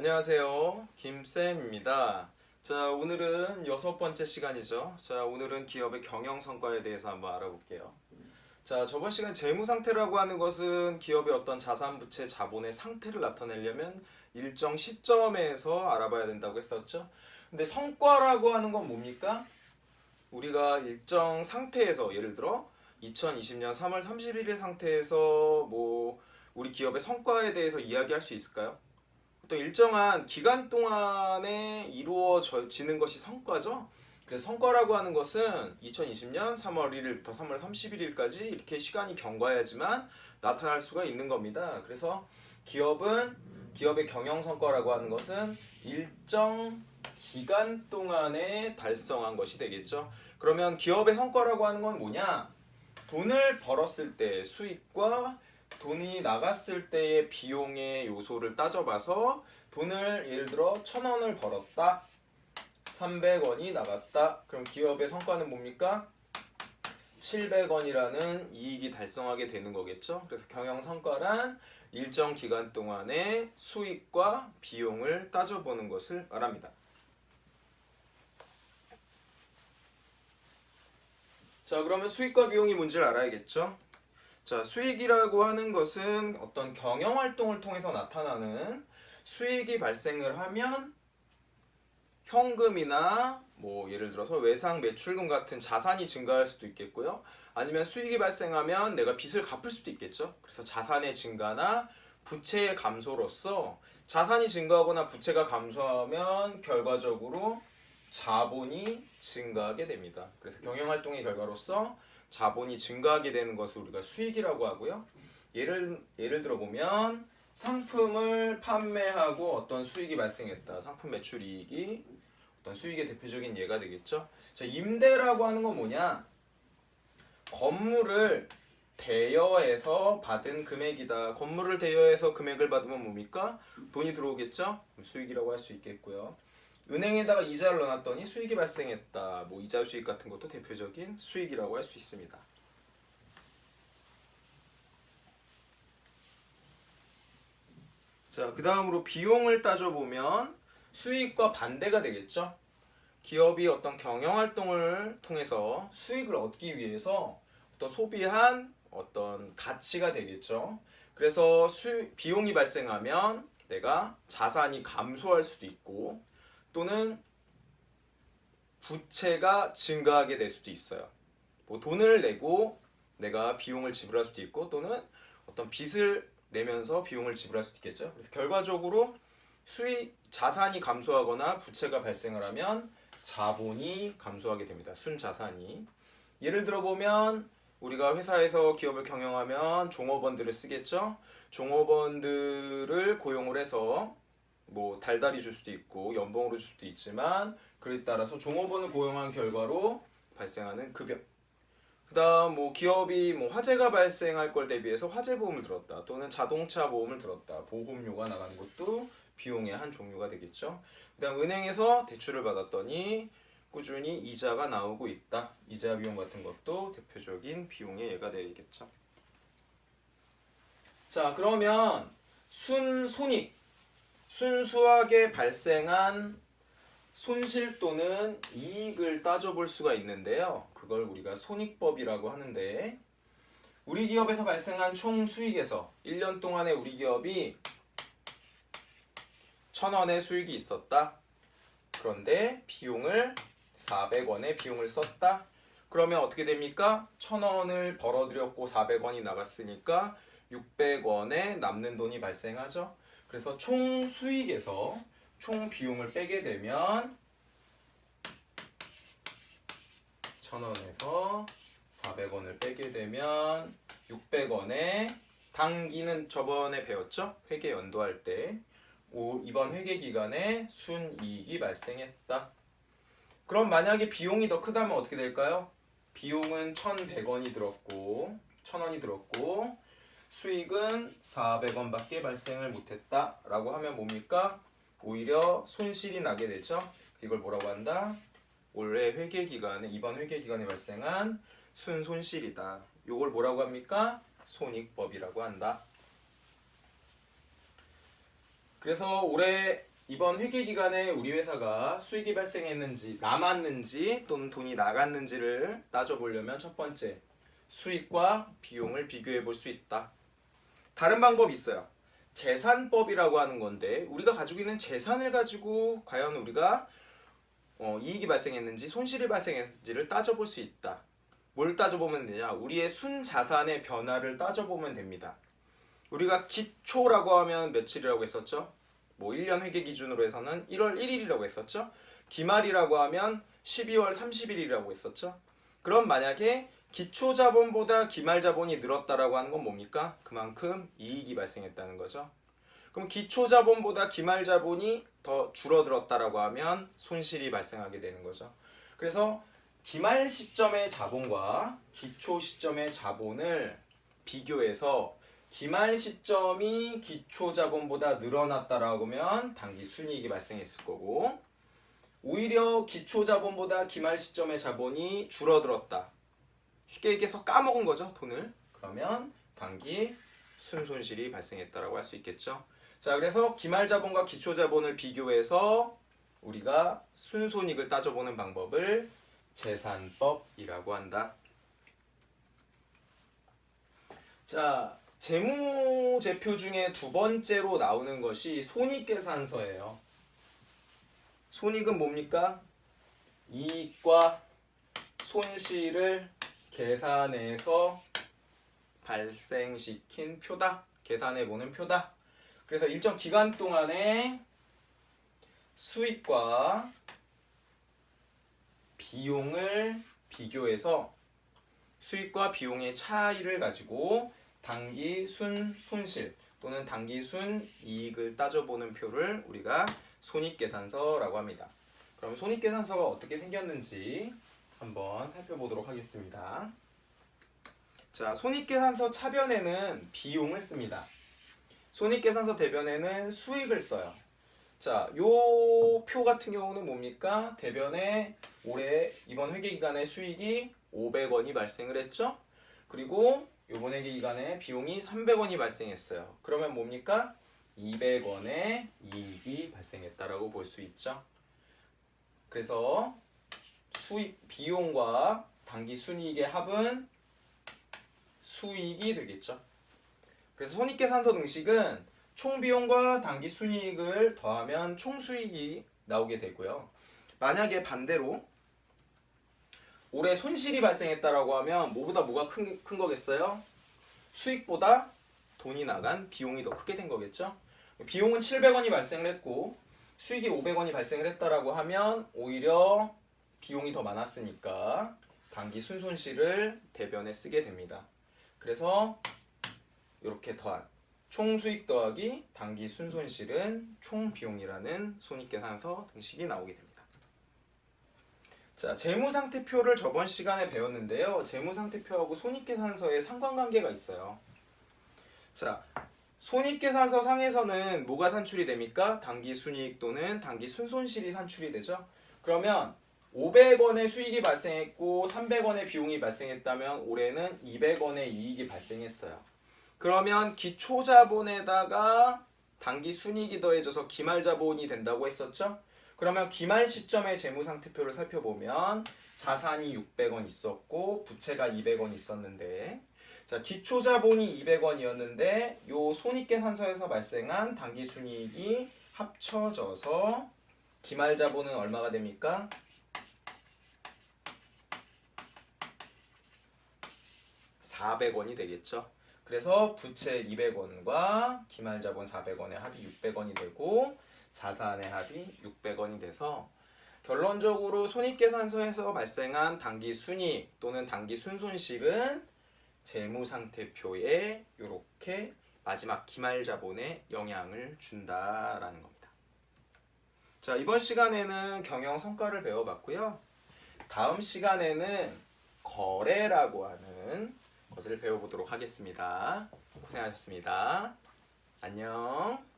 안녕하세요. 김쌤입니다. 자, 오늘은 여섯 번째 시간이죠. 자, 오늘은 기업의 경영 성과에 대해서 한번 알아볼게요. 자, 저번 시간 재무 상태라고 하는 것은 기업의 어떤 자산, 부채, 자본의 상태를 나타내려면 일정 시점에서 알아봐야 된다고 했었죠. 근데 성과라고 하는 건 뭡니까? 우리가 일정 상태에서 예를 들어 2020년 3월 31일 상태에서 뭐 우리 기업의 성과에 대해서 이야기할 수 있을까요? 어떤 일정한 기간 동안에 이루어지는 것이 성과죠. 그래서 성과라고 하는 것은 2020년 3월 1일부터 3월 31일까지 이렇게 시간이 경과해야지만 나타날 수가 있는 겁니다. 그래서 기업은 기업의 경영 성과라고 하는 것은 일정 기간 동안에 달성한 것이 되겠죠. 그러면 기업의 성과라고 하는 건 뭐냐? 돈을 벌었을 때 수익과 돈이 나갔을 때의 비용의 요소를 따져봐서 돈을 예를 들어 천 원을 벌었다. 300원이 나갔다. 그럼 기업의 성과는 뭡니까? 700원이라는 이익이 달성하게 되는 거겠죠. 그래서 경영 성과란 일정 기간 동안의 수익과 비용을 따져보는 것을 말합니다. 자, 그러면 수익과 비용이 뭔지를 알아야겠죠. 자, 수익이라고 하는 것은 어떤 경영 활동을 통해서 나타나는 수익이 발생을 하면 현금이나 뭐 예를 들어서 외상 매출금 같은 자산이 증가할 수도 있겠고요. 아니면 수익이 발생하면 내가 빚을 갚을 수도 있겠죠. 그래서 자산의 증가나 부채의 감소로서 자산이 증가하거나 부채가 감소하면 결과적으로 자본이 증가하게 됩니다. 그래서 경영 활동의 결과로서 자본이 증가하게 되는 것을 우리가 수익이라고 하고요. 예를 예를 들어 보면 상품을 판매하고 어떤 수익이 발생했다. 상품 매출 이익이 어떤 수익의 대표적인 예가 되겠죠. 자, 임대라고 하는 건 뭐냐? 건물을 대여해서 받은 금액이다. 건물을 대여해서 금액을 받으면 뭡니까? 돈이 들어오겠죠? 수익이라고 할 수 있겠고요. 은행에다가 이자를 넣어놨더니 수익이 발생했다. 뭐 이자 수익 같은 것도 대표적인 수익이라고 할 수 있습니다. 자, 그 다음으로 비용을 따져보면 수익과 반대가 되겠죠. 기업이 어떤 경영 활동을 통해서 수익을 얻기 위해서 어떤 소비한 어떤 가치가 되겠죠. 그래서 수, 비용이 발생하면 내가 자산이 감소할 수도 있고 또는 부채가 증가하게 될 수도 있어요. 뭐 돈을 내고 내가 비용을 지불할 수도 있고 또는 어떤 빚을 내면서 비용을 지불할 수도 있겠죠. 그래서 결과적으로 수익 자산이 감소하거나 부채가 발생을 하면 자본이 감소하게 됩니다. 순자산이. 예를 들어 보면 우리가 회사에서 기업을 경영하면 종업원들을 쓰겠죠. 종업원들을 고용을 해서 뭐 달달이 줄 수도 있고 연봉으로 줄 수도 있지만 그에 따라서 종업원을 고용한 결과로 발생하는 급여. 그다음 뭐 기업이 뭐 화재가 발생할 걸 대비해서 화재 보험을 들었다 또는 자동차 보험을 들었다. 보험료가 나가는 것도 비용의 한 종류가 되겠죠. 그다음 은행에서 대출을 받았더니 꾸준히 이자가 나오고 있다. 이자 비용 같은 것도 대표적인 비용의 예가 되겠죠. 자 그러면 순손익 순수하게 발생한 손실 또는 이익을 따져볼 수가 있는데요. 그걸 우리가 손익법이라고 하는데 우리 기업에서 발생한 총 수익에서 1년 동안에 우리 기업이 천 원의 수익이 있었다. 그런데 비용을 400원의 비용을 썼다. 그러면 어떻게 됩니까? 천 원을 벌어들였고 400원이 나갔으니까 600원의 남는 돈이 발생하죠. 그래서 총 수익에서 총 비용을 빼게 되면 1000원에서 400원을 빼게 되면 600원에 당기는 저번에 배웠죠? 회계 연도할 때 오, 이번 회계 기간에 순이익이 발생했다. 그럼 만약에 비용이 더 크다면 어떻게 될까요? 비용은 1,100원이 들었고 1,000원이 들었고 수익은 400원밖에 발생을 못했다라고 하면 뭡니까? 오히려 손실이 나게 되죠. 이걸 뭐라고 한다? 올해 회계 기간에 이번 회계 기간에 발생한 순 손실이다. 이걸 뭐라고 합니까? 손익법이라고 한다. 그래서 올해 이번 회계 기간에 우리 회사가 수익이 발생했는지 남았는지 또는 돈이 나갔는지를 따져보려면 첫 번째 수익과 비용을 비교해 볼 수 있다. 다른 방법이 있어요. 재산법이라고 하는 건데 우리가 가지고 있는 재산을 가지고 과연 우리가 어, 이익이 발생했는지 손실이 발생했는지를 따져볼 수 있다. 뭘 따져보면 되냐? 우리의 순 자산의 변화를 따져보면 됩니다. 우리가 기초라고 하면 며칠이라고 했었죠? 뭐 1년 회계 기준으로 해서는 1월 1일이라고 했었죠? 기말이라고 하면 12월 30일이라고 했었죠? 그럼 만약에 기초 자본보다 기말 자본이 늘었다라고 하는 건 뭡니까? 그만큼 이익이 발생했다는 거죠. 그럼 기초 자본보다 기말 자본이 더 줄어들었다라고 하면 손실이 발생하게 되는 거죠. 그래서 기말 시점의 자본과 기초 시점의 자본을 비교해서 기말 시점이 기초 자본보다 늘어났다라고 하면 단기 순이익이 발생했을 거고 오히려 기초 자본보다 기말 시점의 자본이 줄어들었다. 쉽게 얘기해서 까먹은 거죠, 돈을. 그러면 단기 순손실이 발생했다라고 할 수 있겠죠. 자, 그래서 기말 자본과 기초 자본을 비교해서 우리가 순손익을 따져보는 방법을 재산법이라고 한다. 자, 재무제표 중에 두 번째로 나오는 것이 손익계산서예요. 손익은 뭡니까? 이익과 손실을 계산해서 발생시킨 표다. 계산해 보는 표다. 그래서 일정 기간 동안에 수익과 비용을 비교해서 수익과 비용의 차이를 가지고 단기 순 손실 또는 단기 순 이익을 따져보는 표를 우리가 손익계산서라고 합니다. 그럼 손익계산서가 어떻게 생겼는지 한번 살펴보도록 하겠습니다. 자, 손익계산서 차변에는 비용을 씁니다. 손익계산서 대변에는 수익을 써요. 자, 요 표 같은 경우는 뭡니까? 대변에 올해 이번 회계 기간에 수익이 500원이 발생을 했죠? 그리고 이번 회계 기간에 비용이 300원이 발생했어요. 그러면 뭡니까? 200원의 이익이 발생했다라고 볼 수 있죠. 그래서 수익 비용과 단기 순이익의 합은 수익이 되겠죠. 그래서 손익계산서 등식은 총 비용과 단기 순이익을 더하면 총 수익이 나오게 되고요. 만약에 반대로 올해 손실이 발생했다라고 하면 뭐보다 뭐가 큰, 큰 거겠어요? 수익보다 돈이 나간 비용이 더 크게 된 거겠죠? 비용은 700원이 발생을 했고 수익이 500원이 발생을 했다라고 하면 오히려 비용이 더 많았으니까 단기 순손실을 대변에 쓰게 됩니다. 그래서 이렇게 더한 총 수익 더하기 단기 순손실은 총 비용이라는 손익계산서 등식이 나오게 됩니다. 자, 재무상태표를 저번 시간에 배웠는데요. 재무상태표하고 손익계산서에 상관관계가 있어요. 자, 손익계산서 상에서는 뭐가 산출이 됩니까? 단기 순이익 또는 단기 순손실이 산출이 되죠. 그러면 500원의 수익이 발생했고 300원의 비용이 발생했다면 올해는 200원의 이익이 발생했어요. 그러면 기초 자본에다가 단기 순이익이 더해져서 기말 자본이 된다고 했었죠? 그러면 기말 시점의 재무 상태표를 살펴보면 자산이 600원 있었고 부채가 200원 있었는데 자 기초 자본이 200원이었는데 요 손익계산서에서 발생한 단기 순이익이 합쳐져서 기말 자본은 얼마가 됩니까? 400원이 되겠죠. 그래서 부채 200원과 기말 자본 400원의 합이 600원이 되고 자산의 합이 600원이 돼서 결론적으로 손익계산서에서 발생한 단기 순이익 또는 단기 순손실은 재무상태표에 이렇게 마지막 기말 자본에 영향을 준다라는 겁니다. 자 이번 시간에는 경영 성과를 배워봤고요. 다음 시간에는 거래라고 하는 것을 배워보도록 하겠습니다. 고생하셨습니다. 안녕.